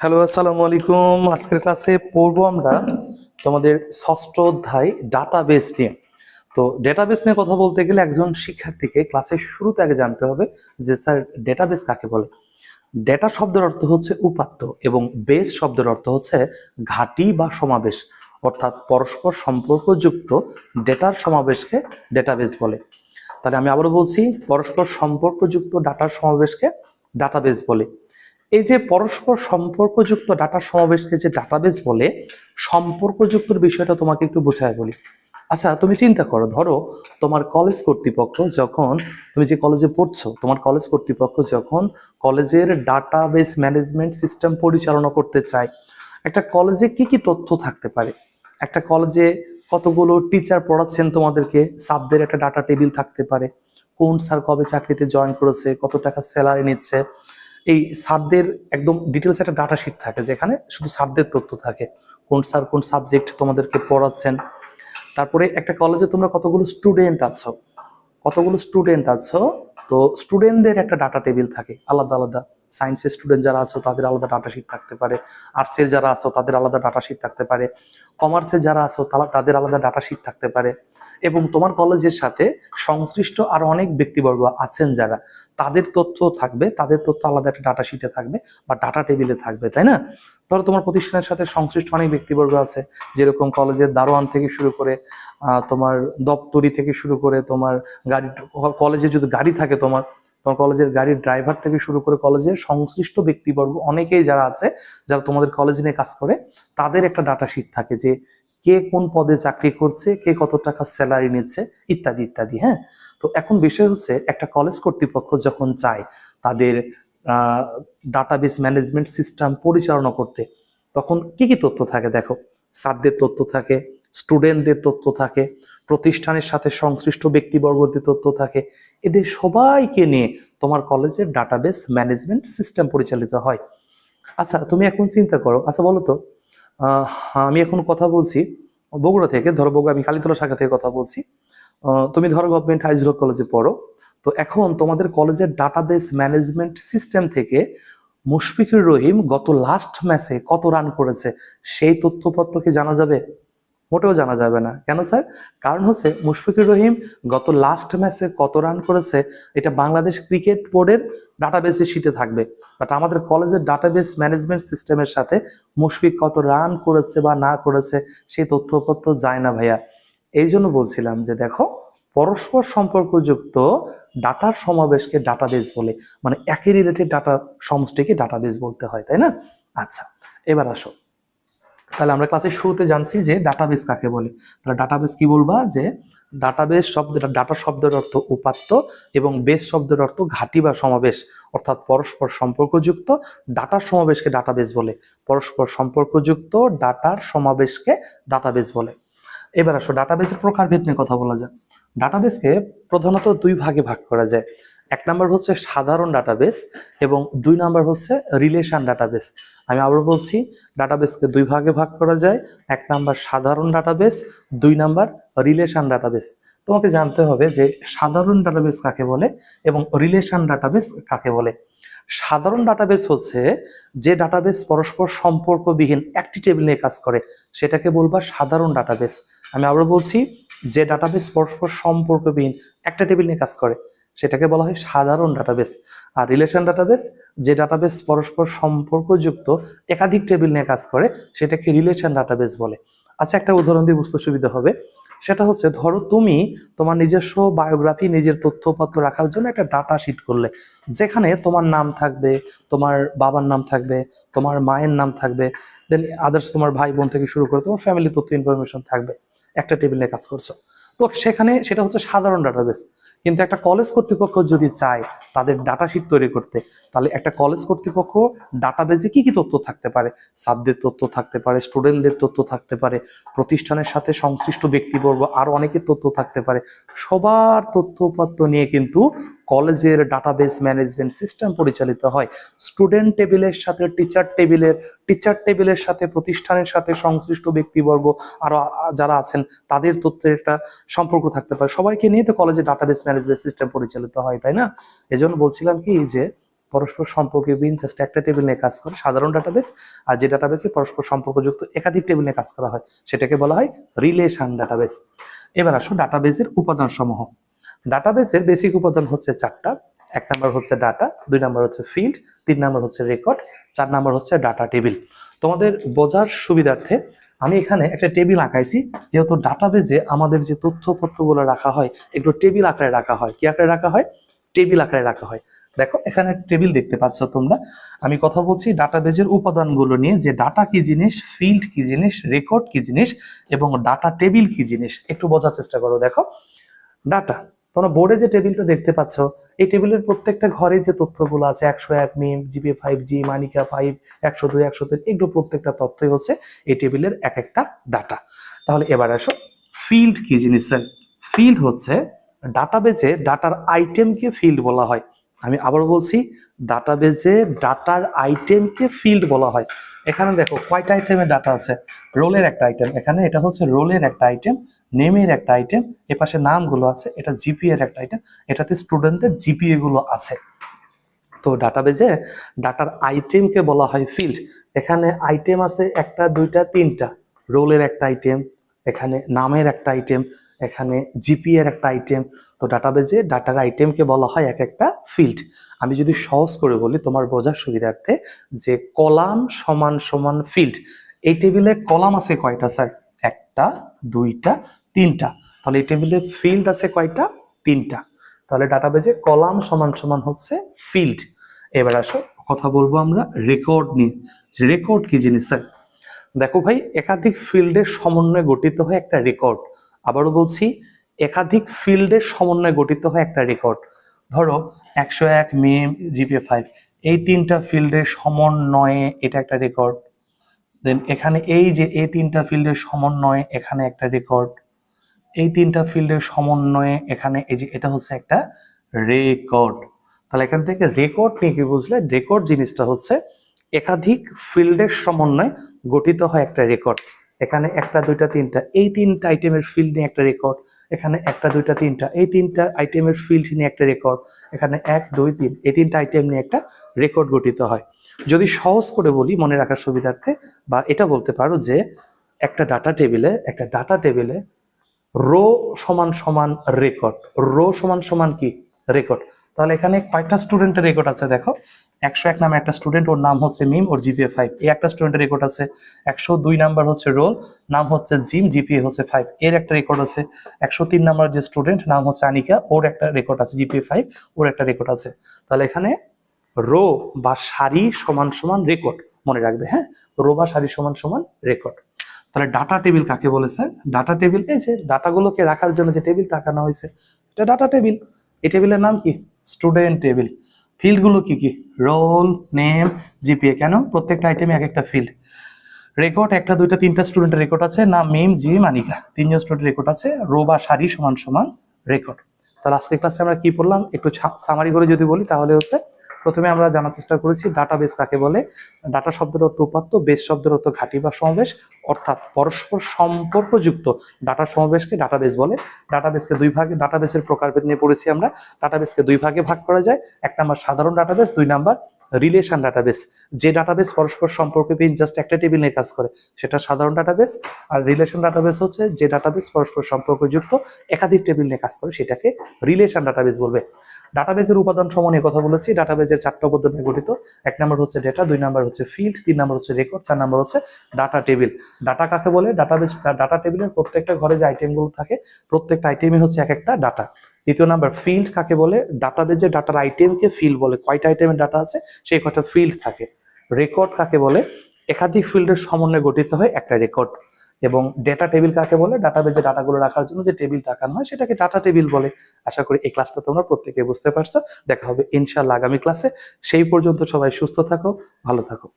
Hello, আসসালামু আলাইকুম। আজকের ক্লাসে পড়ব আমরা তোমাদের ষষ্ঠ অধ্যায় ডাটাবেস নিয়ে। তো ডেটাবেস নিয়ে কথা বলতে গেলে একজন শিক্ষার্থীকে ক্লাসের শুরুতে আগে জানতে হবে যে, স্যার ডেটাবেস কাকে বলে? ডেটা শব্দের অর্থ হচ্ছে উপাত্ত এবং বেস শব্দের অর্থ হচ্ছে ঘাঁটি বা সমাবেশ। অর্থাৎ পরস্পর সম্পর্কযুক্ত ডেটার সমাবেশকে ডেটাবেস বলে। তাহলে আমি আবারও বলছি, পরস্পর সম্পর্কযুক্ত ডাটার সমাবেশকে ডাটাবেস বলে। এই যে পরস্পর সম্পর্কযুক্ত ডাটা সমাবেশকে যে ডাটাবেস বলে, সম্পর্কযুক্তর বিষয়টা তোমাকে একটু বোঝায় বলি। আচ্ছা তুমি চিন্তা করো, ধরো তোমার কলেজ কর্তৃপক্ষ যখন, তুমি যে কলেজে পড়ছো, তোমার কলেজ কর্তৃপক্ষ যখন কলেজের ডাটাবেস ম্যানেজমেন্ট সিস্টেম পরিচালনা করতে চায়, একটা কলেজে কি কি তথ্য থাকতে পারে? একটা কলেজে কতগুলো টিচার পড়াচ্ছেন তোমাদেরকে? সাবদের একটা ডাটা টেবিল থাকতে পারে। কোন স্যার কবে চাকরিতে জয়েন করেছে? কত টাকা স্যালারি নিচ্ছে? এই স্যারদের একদম ডিটেলস একটা ডাটা শিট থাকে যেখানে শুধু স্যারদের তথ্য থাকে। কোন স্যার কোন সাবজেক্ট তোমাদেরকে পড়াচ্ছেন। তারপরে একটা কলেজে তোমরা কতগুলো স্টুডেন্ট আছো? কতগুলো স্টুডেন্ট আছো? তো স্টুডেন্টদের একটা ডাটা টেবিল থাকে, আলাদা আলাদা। সায়েন্সের স্টুডেন্ট যারা আছো, তাদের আলাদা ডাটা শিট থাকতে পারে। আর্টসের যারা আছো, তাদের আলাদা ডাটা শিট থাকতে পারে। কমার্সের যারা আছো, তারা তাদের আলাদা ডাটা শিট থাকতে পারে। এবং তোমার কলেজের সাথে সংশ্লিষ্ট আরও অনেক ব্যক্তিবর্গ আছেন যারা, তাদের তথ্য থাকবে, তাদের তথ্য আলাদা একটা ডাটা শিটে থাকবে বা ডাটা টেবিলে থাকবে, তাই না? ধরো তোমার প্রতিষ্ঠানের সাথে সংশ্লিষ্ট অনেক ব্যক্তিবর্গ আছে, যেরকম কলেজের দারোয়ান থেকে শুরু করে তোমার দপ্তরি থেকে শুরু করে তোমার গাড়ি, কলেজে যদি গাড়ি থাকে তোমার তোমার কলেজের গাড়ির ড্রাইভার থেকে শুরু করে কলেজের সংশ্লিষ্ট ব্যক্তিবর্গ অনেকেই যারা আছে, যারা তোমাদের কলেজ নিয়ে কাজ করে, তাদের একটা ডাটা শিট থাকে যে কে কোন পদে চাকরি করছে, কে কত টাকা স্যালারি নিচ্ছে, ইত্যাদি ইত্যাদি হ্যাঁ? তো এখন বিষয় হচ্ছে, একটা কলেজ কর্তৃপক্ষ যখন চায় তাদের ডাটাবেস ম্যানেজমেন্ট সিস্টেম পরিচালনা করতে, তখন কি কি তথ্য থাকে দেখো? স্যারদের তথ্য থাকে স্টুডেন্টদের তথ্য থাকে, প্রতিষ্ঠানের সাথে সংশ্লিষ্ট ব্যক্তিবর্গদের তথ্য থাকে। এদের সবাইকে নিয়ে তোমার কলেজের ডাটাবেস ম্যানেজমেন্ট সিস্টেম পরিচালিত হয়। আচ্ছা তুমি এখন চিন্তা করো আচ্ছা বলো তো আমি এখন কথা বলছি বগুড়া থেকে। ধরো বগুড়া, আমি কালীতলা শাখা থেকে কথা বলছি। তুমি ধরো গভর্নমেন্ট হাই কলেজে পড়ো। তো এখন তোমাদের কলেজের ডাটাবেস ম্যানেজমেন্ট সিস্টেম থেকে মুশফিকুর রহিম গত লাস্ট ম্যাচে কত রান করেছে? সেই তথ্যপত্র কি জানা যাবে? মোটেও জানা যাবে না। কেন স্যার? কারণ হচ্ছে মুশফিকুর রহিম গত লাস্ট ম্যাচে কত রান করেছে, এটা বাংলাদেশ ক্রিকেট বোর্ডের ডাটাবেসের শিটে থাকবে। বাট আমাদের কলেজের ডাটাবেস ম্যানেজমেন্ট সিস্টেমের সাথে মুশফিক কত রান করেছে বা না করেছে, সেই তথ্যপত্র যায় না ভাইয়া। এই জন্য বলছিলাম যে দেখো, পরস্পর সম্পর্কযুক্ত ডাটার সমাবেশকে ডাটাবেস বলে মানে একই রিলেটেড ডাটা সমষ্টিকে ডাটাবেস বলতে হয়, তাই না? আচ্ছা এবার আসো। তাহলে আমরা ক্লাসের শুরুতে জানছি যে ডাটাবেস কাকে বলে। তাহলে ডাটাবেস কি বলবা? যে ডাটাবেস শব্দ ডাটা শব্দের অর্থ উপাত্ত এবং বেস শব্দের অর্থ ঘাঁটি বা সমাবেশ, অর্থাৎ পরস্পর সম্পর্কযুক্ত ডাটার সমাবেশকে ডাটাবেস বলে। পরস্পর সম্পর্কযুক্ত ডাটার সমাবেশকে ডাটাবেস বলে। এবার আসো ডাটাবেসের প্রকারভেদ নিয়ে কথা বলা যায় ডাটাবেসকে প্রধানত দুই ভাগে ভাগ করা যায়। এক নাম্বার হচ্ছে সাধারণ ডাটাবেস এবং দুই নাম্বার হচ্ছে রিলেশন ডাটাবেস আমি আবার বলছি ডাটাবেসকে দুই ভাগে ভাগ করা যায়, এক নাম্বার সাধারণ ডাটাবেস দুই নাম্বার রিলেশন ডাটাবেস তোমাকে জানতে হবে যে সাধারণ ডাটাবেস কাকে বলে এবং রিলেশন ডাটাবেস কাকে বলে। সাধারণ ডাটাবেস হচ্ছে যে ডাটাবেস পরস্পর সম্পর্কবিহীন একটি টেবিল নিয়ে কাজ করে, সেটাকে বলবা সাধারণ ডাটাবেস আমি আবার বলছি, যে ডাটাবেস পরস্পর সম্পর্কবিহীন একটা টেবিল নিয়ে কাজ করে সেটাকে বলা হয় সাধারণ ডাটাবেস আর রিলেশন ডাটাবেস যে ডাটাবেস পরস্পর সম্পর্কযুক্ত একাধিক টেবিল নিয়ে কাজ করে, সেটাকে রিলেশন ডাটাবেস বলে। আচ্ছা একটা উদাহরণ দিয়ে বুঝতে সুবিধা হবে। সেটা হচ্ছে, ধরো তুমি তোমার নিজস্ব বায়োগ্রাফি নিজের তথ্যপত্র রাখার জন্য একটা ডাটা শিট করলে, যেখানে তোমার নাম থাকবে, তোমার বাবার নাম থাকবে, তোমার মায়ের নাম থাকবে দেন আদার্স তোমার ভাই বোন থেকে শুরু করে তোমার ফ্যামিলি তথ্য ইনফরমেশন থাকবে, একটা টেবিল নিয়ে কাজ করছ। তো সেখানে সেটা হচ্ছে সাধারণ ডাটাবেস কিন্তু একটা কলেজ কর্তৃপক্ষ যদি চায় তাদের ডাটা শিট তৈরি করতে তাহলে একটা কলেজ কর্তৃপক্ষ ডাটাবেজে কি কি তথ্য থাকতে পারে? সাবদের তথ্য থাকতে পারে স্টুডেন্টদের তথ্য থাকতে পারে, প্রতিষ্ঠানের সাথে সংশ্লিষ্ট ব্যক্তিবর্গ, আরও অনেকের তথ্য থাকতে পারে। সবার তথ্য তথ্যপত্র নিয়ে কিন্তু কলেজের ডাটাবেস ম্যানেজমেন্ট সিস্টেম পরিচালিত হয়। স্টুডেন্ট টেবিলের সাথে টিচার টেবিলের টিচার টেবিলের সাথে, প্রতিষ্ঠানের সাথে সংশ্লিষ্ট ব্যক্তিবর্গ, আরও যারা আছেন, তাদের তথ্যের একটা সম্পর্ক থাকতে পারে। সবাইকে নিয়ে তো কলেজে ডাটাবেস ম্যানেজমেন্ট সিস্টেম পরিচালিত হয়, তাই না? এজন্য বলছিলাম কি যে পরস্পর সম্পর্কবিহীন জাস্ট একটা টেবিল নিয়ে কাজ করে, সাধারণ ডাটাবেস আর যে ডাটাবেসে পরস্পর সম্পর্কযুক্ত একাধিক টেবিল নিয়ে কাজ করা হয়, সেটাকে বলা হয় রিলেশন ডাটাবেস এবার আসো ডাটাবেসের উপাদান সমূহ ডাটাবেসের বেসিক উপাদান হচ্ছে চারটা, এক নাম্বার হচ্ছে ডাটা দুই নাম্বার হচ্ছে ফিল্ড তিন নাম্বার হচ্ছে রেকর্ড চার নাম্বার হচ্ছে ডাটা টেবিল তোমাদের বোঝার সুবিধার্থে আমি এখানে একটা টেবিল আঁকাইছি, যেহেতু ডাটাবেজে আমাদের যে তথ্যপত্রগুলো রাখা হয়, এগুলো টেবিল আকারে রাখা হয়। কি আকারে রাখা হয়? টেবিল আকারে রাখা হয়। দেখো, এখানে টেবিল দেখতে পাচ্ছ তোমরা। আমি কথা বলছি ডাটাবেজের উপাদানগুলো নিয়ে, যে ডাটা কি জিনিস ফিল্ড কি জিনিস রেকর্ড কি জিনিস, এবং ডাটা টেবিল কি জিনিস। একটু বোঝার চেষ্টা করো, দেখো। ডাটা তোমরা বোর্ডে যে টেবিলটা দেখতে পাচ্ছ, এই টেবিলের প্রত্যেকটা ঘরে যে তথ্যগুলো আছে, একশো এক মিম জিপি ফাইভ জি মানিকা ফাইভ একশো দুই, একশো তিন, এগুলো প্রত্যেকটা তথ্যই হচ্ছে এই টেবিলের এক একটা ডাটা তাহলে এবার আসো ফিল্ড কি জিনিস ফিল্ড হচ্ছে ডাটাবেজে ডাটার আইটেমকে ফিল্ড বলা হয়। আমি আবার বলছি ডাটাবেজে ডাটার আইটেমকে ফিল্ড বলা হয়। এখানে দেখো কয়টা আইটেমের ডাটা আছে? রোলের একটা আইটেম এখানে এটা হচ্ছে রোলের একটা আইটেম নেমের একটা আইটেম এ পাশে নামগুলো আছে, এটা জিপি এর একটা আইটেম এটাতে স্টুডেন্টদের জিপিএ গুলো আছে। তো ডাটাবেজে ডাটার আইটেমকে বলা হয় ফিল্ড এখানে আইটেম আছে একটা, দুইটা, তিনটা। রোলের একটা আইটেম এখানে নামের একটা আইটেম এখানে জিপি এর একটা আইটেম তো ডাটাবেজে ডাটার আইটেমকে বলা হয় এক একটা ফিল্ড আমি যদি সহজ করে বলি তোমার বোঝার সুবিধার্থে যে কলাম সমান সমান ফিল্ড এই টেবিলে কলাম আছে কয়টা স্যার একটা, দুইটা, তিনটা। তাহলে এই টেবিলে ফিল্ড আছে কয়টা? তিনটা। তাহলে ডাটাবেজে কলাম সমান সমান হচ্ছে ফিল্ড এবার আসো, কথা বলব আমরা রেকর্ড নিয়ে। রেকর্ড কি জিনিস স্যার দেখো ভাই, একাধিক ফিল্ডের সমন্বয়ে গঠিত হয় একটা রেকর্ড আবারও বলছি, একাধিক ফিল্ডের সমন্বয়ে গঠিত হয় একটা রেকর্ড ধরো, একশো এক মিম জিপিএ ফাইভ এই তিনটা ফিল্ডের সমন্বয়ে এটা একটা রেকর্ড দেন এখানে এই যে এই তিনটা ফিল্ডের সমন্বয়ে এখানে একটা রেকর্ড এই তিনটা ফিল্ডের সমন্বয়ে এখানে এই যে এটা হচ্ছে একটা রেকর্ড তাহলে এখান থেকে রেকর্ড নিয়ে কি বুঝলে? রেকর্ড জিনিসটা হচ্ছে একাধিক ফিল্ডের সমন্বয়ে গঠিত হয় একটা রেকর্ড এখানে একটা, দুইটা, তিনটা, এই তিনটা আইটেমের ফিল্ড নিয়ে একটা রেকর্ড এখানে একটা, দুইটা, তিনটা, এই তিনটা আইটেমের ফিল্ড নিয়ে একটা রেকর্ড এখানে এক, দুই, তিন, এই তিনটা আইটেম নিয়ে একটা রেকর্ড গঠিত হয়। যদি সহজ করে বলি মনে রাখার সুবিধার্থে, বা এটা বলতে পারো যে একটা ডাটা টেবিলে একটা ডাটা টেবিলে রো সমান সমান রেকর্ড রো সমান সমান কি? রেকর্ড তাহলে এখানে কয়টা স্টুডেন্টের রেকর্ড আছে, দেখো। একশো এক নামে একটা স্টুডেন্ট ওর নাম হচ্ছে মিম, ওর জিপিএ ফাইভ এই একটা স্টুডেন্টের রেকর্ড আছে। একশো দুই নাম্বার হচ্ছে রোল, নাম হচ্ছে জিম জিপিএ হচ্ছে ফাইভ এর একটা রেকর্ড আছে। একশো তিন নাম্বার যে স্টুডেন্ট নাম হচ্ছে আনিকা, ওর একটা রেকর্ড আছে জিপিএ ফাইভ ওর একটা রেকর্ড আছে। তাহলে এখানে রো বা সারি সমান সমান রেকর্ড মনে রাখবে হ্যাঁ? রো বা সারি সমান সমান রেকর্ড তাহলে ডাটা টেবিল কাকে বলে স্যার ডাটা টেবিল এই যে ডাটাগুলোকে রাখার জন্য যে টেবিল টাকানো হয়েছে, এটা ডাটা টেবিল এই টেবিলের নাম কি? স্টুডেন্ট টেবিল ফিল্ডগুলো কি কি? রোল নেম জিপিএ কেন? প্রত্যেকটা আইটেমে এক একটা ফিল্ড রেকর্ড একটা, দুইটা, তিনটা স্টুডেন্টের রেকর্ড আছে। না মেম জি মানিকা। তিনজন স্টুডেন্ট রেকর্ড আছে। রো বা সারি সমান সমান রেকর্ড তাহলে আজকে ক্লাসে আমরা কি পড়লাম? একটু সামারি করে যদি বলি, তাহলে হচ্ছে প্রথমে আমরা জানার চেষ্টা করেছি ডাটাবেস কাকে বলে? ডাটা শব্দের অর্থ উপাত্ত বেস শব্দের অর্থ ঘাঁটি বা সমাবেশ, অর্থাৎ পরস্পর সম্পর্কযুক্ত ডাটা সমাবেশকে ডাটাবেস বলে। ডাটাবেসকে দুই ভাগে ডাটাবেসের প্রকারভেদ নিয়ে পড়েছি আমরা। ডাটাবেসকে দুই ভাগে ভাগ করা যায়। এক নাম্বার সাধারণ ডাটাবেস দুই নাম্বার রিলেশন ডাটাবেস যে ডাটাবেস পরস্পর সম্পর্কবিহীন জাস্ট একটা টেবিল নিয়ে কাজ করে, সেটা সাধারণ ডাটাবেস আর রিলেশন ডাটাবেস হচ্ছে যে ডাটাবেস পরস্পর সম্পর্কযুক্ত, একাধিক টেবিল নিয়ে কাজ করে, সেটাকে রিলেশন ডাটাবেস বলবে। ডাটাবেজের উপাদান সমূহ নিয়ে কথা বলেছি। ডাটাবেজের চারটা উপাদান গঠিত। এক নম্বর হচ্ছে ডেটা দুই নম্বর হচ্ছে ফিল্ড তিন নম্বর হচ্ছে রেকর্ড চার নম্বর হচ্ছে ডাটা টেবিল ডাটা কাকে বলে? ডাটাবেজ ডাটা টেবিলের প্রত্যেকটা ঘরে যে আইটেমগুলো থাকে, প্রত্যেকটা আইটেমই হচ্ছে এক একটা ডাটা দ্বিতীয় নাম্বার ফিল্ড কাকে বলে? ডাটাবেজে ডাটার আইটেমকে ফিল্ড বলে। কয়টা আইটেমের ডাটা আছে? সেই কয়টা ফিল্ড থাকে। রেকর্ড কাকে বলে? একাধিক ফিল্ডের সমন্বয়ে গঠিত হয় একটা রেকর্ড এবং ডেটা টেবিল কাকে বলে? ডাটাবেজে ডাটাগুলো রাখার জন্য যে টেবিল টাকানো হয়, সেটাকে ডাটা টেবিল বলে। আশা করি এই ক্লাসটা তোমরা প্রত্যেকে বুঝতে পারছ। দেখা হবে ইনশাল্লাহ আগামী ক্লাসে সেই পর্যন্ত সবাই সুস্থ থাকো, ভালো থাকো।